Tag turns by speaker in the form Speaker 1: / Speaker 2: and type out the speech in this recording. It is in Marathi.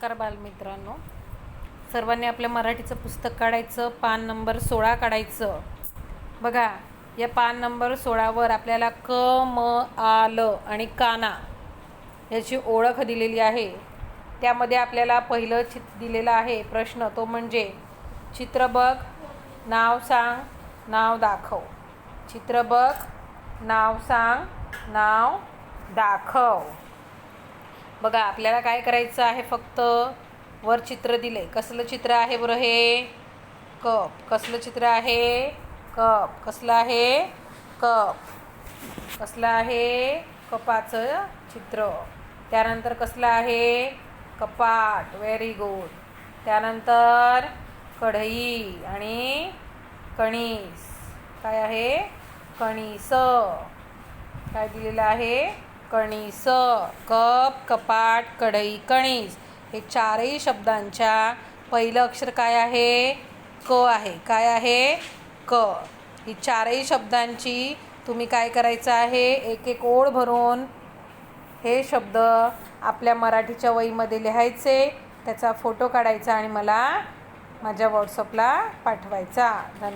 Speaker 1: नमस्कार बालमित्रांनो. सर्वांनी आपल्या मराठीचं पुस्तक काढायचं पान नंबर सोळा काढायचं. बघा या पान नंबर सोळावर आपल्याला क म आ ल आणि काना याची ओळख दिलेली आहे. त्यामध्ये आपल्याला पहिलं चित दिलेलं आहे प्रश्न तो म्हणजे चित्र बघ नाव सांग नाव दाखव. चित्र बघ नाव सांग नाव दाखव. बघा आपल्याला काय करायचं आहे फक्त वर चित्र दिले कसलं चित्र आहे बरं हे? कप. कसलं चित्र आहे? कप. कसलं आहे? कप. कसलं आहे? कपाचं चित्र. त्यानंतर कसलं आहे? कपाट. व्हेरी गुड त्यानंतर कढई आणि कणीस. काय आहे? कणीस. काय दिलेलं आहे? कणीस कप कपाट कढई कणीस हे चारही शब्दांच्या पहिलं अक्षर काय आहे? क आहे. काय आहे? क. ही चारही शब्दांची तुम्ही काय करायचं आहे? एक एक ओळ भरून हे शब्द आपल्या मराठीच्या वहीमध्ये लिहायचे त्याचा फोटो काढायचा आणि मला माझ्या व्हॉट्सअपला पाठवायचा. धन्यवाद.